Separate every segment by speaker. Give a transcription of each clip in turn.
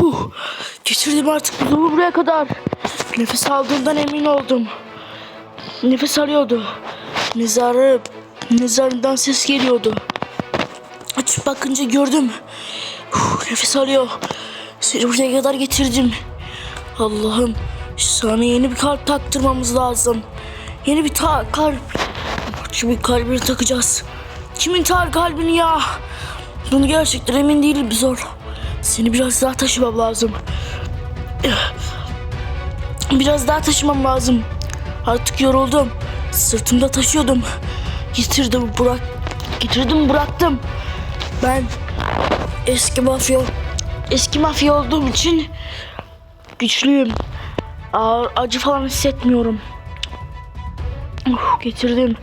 Speaker 1: Huh. Getirdim artık bizonu buraya kadar. Nefes aldığından emin oldum. Nefes alıyordu. Mezarı, mezarından ses geliyordu. Açıp bakınca gördüm. Huh, nefes alıyor. Seni buraya kadar getirdim. Allah'ım sana yeni bir kalp taktırmamız lazım. Yeni bir ta kalp. Kimin kalbini takacağız? Kimin tar kalbini ya? Bunu gerçekten emin değilim zor. Seni biraz daha taşımam lazım. Biraz daha taşımam lazım. Artık yoruldum. Sırtımda taşıyordum. Getirdim bırak. Getirdim bıraktım. Ben eski mafya eski mafya olduğum için güçlüyüm. Ağır, acı falan hissetmiyorum. Uf, getirdim.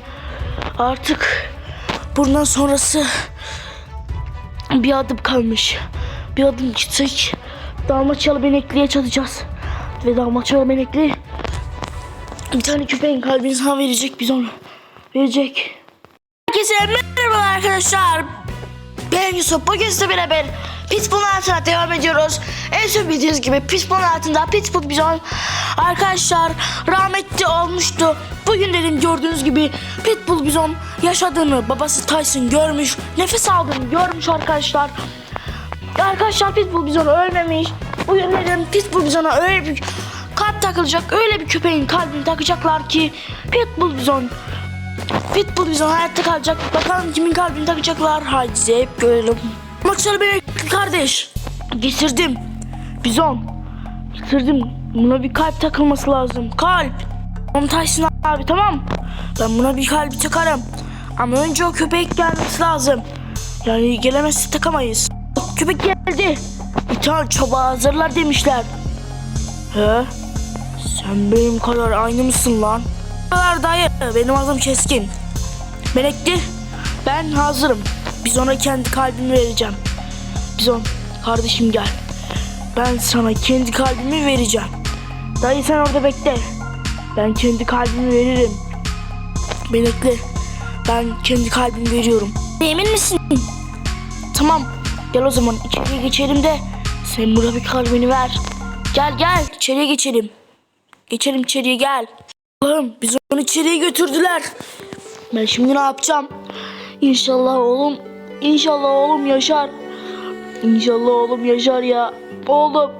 Speaker 1: Artık bundan sonrası bir adım kalmış. Bir adım gitsek Dalmaçyalı Benekli'ye çatacağız. Ve Dalmaçyalı Benekli bir tane köpeğin kalbini sana verecek biz onu. Verecek. Herkese merhaba arkadaşlar. Ben Yusuf. Bugün size beraber Pitbull'un hayatına devam ediyoruz. En son bildiğiniz gibi Pitbull'un hayatında Pitbull bizon arkadaşlar rahmetli olmuştu. Bugün dedim gördüğünüz gibi Pitbull bizon yaşadığını babası Tyson görmüş. Nefes aldığını görmüş arkadaşlar. Arkadaşlar Pitbull bizon ölmemiş. Bugün dedim Pitbull bizona öyle bir kalp takılacak. Öyle bir köpeğin kalbini takacaklar ki Pitbull bizon Pitbull bizon hayatta kalacak. Bakalım kimin kalbini takacaklar. Haydi hep görelim. Maçları beni kardeş. Getirdim. Bizon. Getirdim. Buna bir kalp takılması lazım. Kalp. Onu Tyson abi tamam. Ben buna bir kalbi takarım. Ama önce o köpek gelmesi lazım. Yani gelemezse takamayız. Köpek geldi. Bir tane çoba hazırlar demişler. He? Sen benim kadar aynı mısın lan? Kadar dayı. Benim adım Keskin. Melekli. Ben hazırım. Biz ona kendi kalbimi vereceğim. Bizon kardeşim gel. Ben sana kendi kalbimi vereceğim. Dayı sen orada bekle. Ben kendi kalbimi veririm. Melekli. Ben kendi kalbimi veriyorum. Emin misin? Tamam. Gel o zaman içeriye geçelim de sen burada bir kalbini ver. Gel gel içeriye geçelim. Geçelim içeriye gel. Allah'ım biz onu içeriye götürdüler. Ben şimdi ne yapacağım? İnşallah oğlum, inşallah oğlum yaşar. İnşallah oğlum yaşar ya. Oğlum,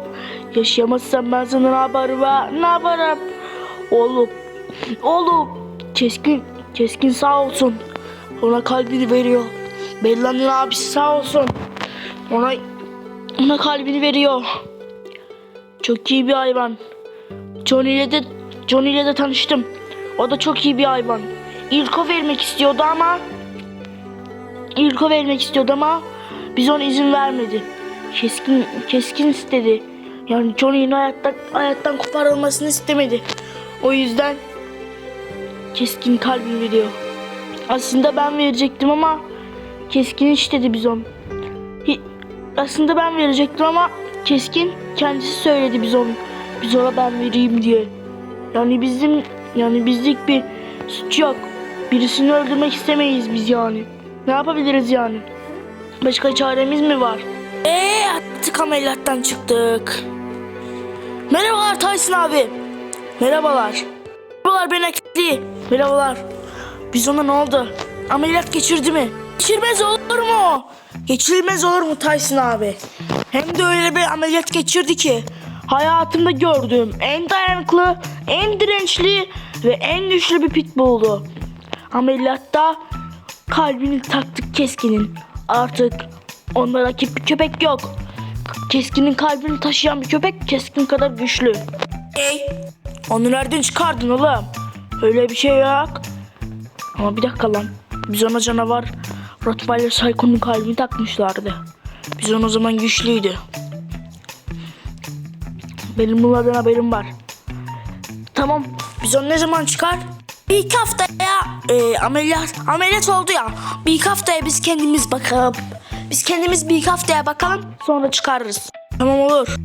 Speaker 1: yaşayamazsam ben sana ne yaparım ha? Ne yaparım? Oğlum, oğlum. Keskin, keskin sağ olsun. Ona kalbini veriyor. Bella'nın abisi sağ olsun. Ona, ona kalbini veriyor. Çok iyi bir hayvan. Johnny ile de Johnny ile de tanıştım. O da çok iyi bir hayvan. İlk o vermek istiyordu ama ilk o vermek istiyordu ama biz ona izin vermedi. Keskin keskin istedi. Yani Johnny'nin hayattan hayattan koparılmasını istemedi. O yüzden keskin kalbini veriyor. Aslında ben verecektim ama keskin istedi biz onu. Aslında ben verecektim ama keskin kendisi söyledi biz onu. Biz ona ben vereyim diye. Yani bizim yani bizlik bir suç yok. Birisini öldürmek istemeyiz biz yani. Ne yapabiliriz yani? Başka çaremiz mi var? Eee artık ameliyattan çıktık. Merhabalar Tyson abi. Merhabalar. Merhabalar ben Ekli. Merhabalar. Biz ona ne oldu? Ameliyat geçirdi mi? Geçirmez olur mu? Geçirilmez olur mu Tyson abi? Hem de öyle bir ameliyat geçirdi ki hayatımda gördüğüm en dayanıklı, en dirençli ve en güçlü bir pitbulldu. Ameliyatta kalbini taktık Keskin'in. Artık onda rakip bir köpek yok. Keskin'in kalbini taşıyan bir köpek Keskin kadar güçlü. Hey, onu nereden çıkardın oğlum? Öyle bir şey yok. Ama bir dakika lan. Biz ona canavar Rottweiler Psycho'nun kalbini takmışlardı. Biz o zaman güçlüydü. Benim bunlardan haberim var. Tamam. Biz onu ne zaman çıkar? Bir iki haftaya e, ameliyat ameliyat oldu ya. Bir iki haftaya biz kendimiz bakalım. Biz kendimiz bir iki haftaya bakalım. Sonra çıkarırız. Tamam olur.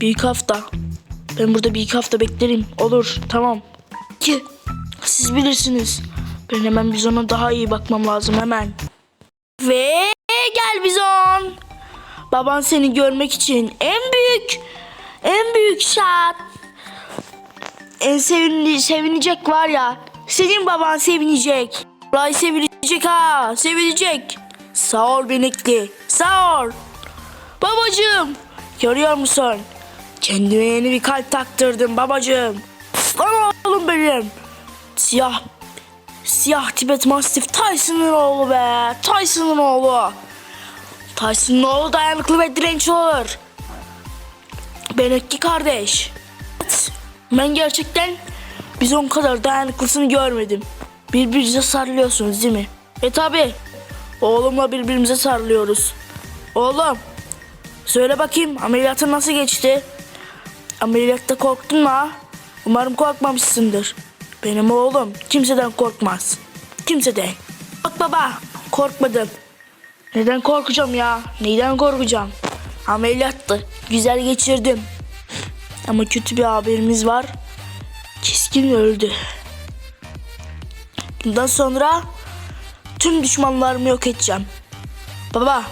Speaker 1: Bir iki hafta. Ben burada bir iki hafta beklerim. Olur. Tamam. Ki siz bilirsiniz. Ben hemen bizona daha iyi bakmam lazım hemen. Ve gel bizon. Baban seni görmek için en büyük en büyük şart en sevin, sevinecek var ya. Senin baban sevinecek. Vallahi sevinecek ha. Sevinecek. Sağ ol benekli. Sağ ol. Babacığım. Görüyor musun? Kendime yeni bir kalp taktırdım babacığım. Lan oğlum benim. Siyah. Siyah Tibet Mastiff Tyson'ın oğlu be. Tyson'ın oğlu. Tyson'ın oğlu dayanıklı ve dirençli olur. Benekli kardeş. Evet, Ben gerçekten bizon kadar dayanıklısını görmedim. Birbirinize sarılıyorsunuz değil mi? E tabi. Oğlumla birbirimize sarılıyoruz. Oğlum. Söyle bakayım ameliyatın nasıl geçti? Ameliyatta korktun mu ha? Umarım korkmamışsındır. Benim oğlum kimseden korkmaz. Kimseden. Bak baba korkmadım. Neden korkacağım ya? Neyden korkacağım? Ameliyattı. Güzel geçirdim. Ama kötü bir haberimiz var. Keskin öldü. Bundan sonra tüm düşmanlarımı yok edeceğim. Baba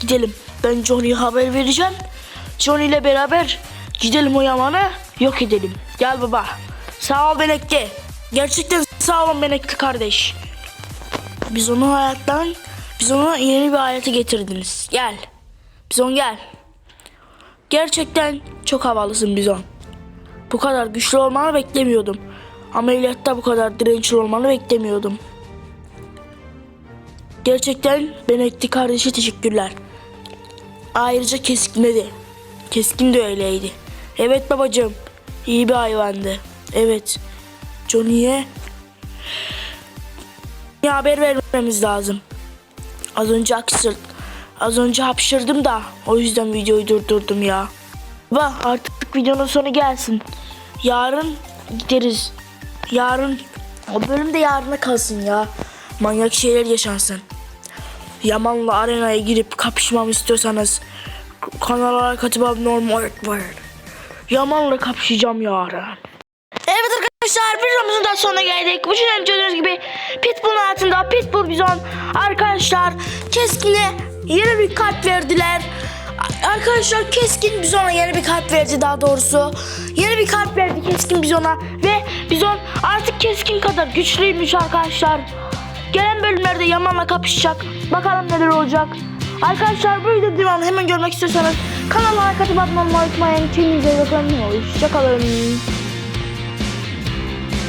Speaker 1: gidelim. Ben Johnny'ye haber vereceğim. Johnny ile beraber gidelim o yamanı yok edelim. Gel baba. Sağ ol Benekli. Gerçekten sağ olun Benekli kardeş. Biz onu hayattan, biz onu yeni bir hayata getirdiniz. Gel. Bizon gel. Gerçekten çok havalısın Bizon. Bu kadar güçlü olmanı beklemiyordum. Ameliyatta bu kadar dirençli olmanı beklemiyordum. Gerçekten Benekli kardeşe teşekkürler. Ayrıca Keskin'e de. Keskin de öyleydi. Evet babacığım. iyi bir hayvandı. Evet. Johnny'ye haber vermemiz lazım. Az önce aksır, az önce hapşırdım da o yüzden videoyu durdurdum ya. Bak artık videonun sonu gelsin. Yarın gideriz. Yarın o bölüm de yarına kalsın ya. Manyak şeyler yaşansın. Yaman'la arenaya girip kapışmamı istiyorsanız kanala katıp olmayı unutmayın. Yaman'la kapışacağım yarın. Arkadaşlar videomuzun da sonuna geldik. Bu için gördüğünüz gibi Pitbull'un altında Pitbull Bizon arkadaşlar Keskin'e yeni bir kalp verdiler. Arkadaşlar Keskin Bizon'a yeni bir kalp verdi daha doğrusu. Yeni bir kalp verdi Keskin Bizon'a ve Bizon artık Keskin kadar güçlüymüş arkadaşlar. Gelen bölümlerde Yaman'la kapışacak. Bakalım neler olacak. Arkadaşlar bu videonun devamını hemen görmek istiyorsanız kanala like atıp abone unutmayın. Kendinize iyi bakın. Hoşçakalın.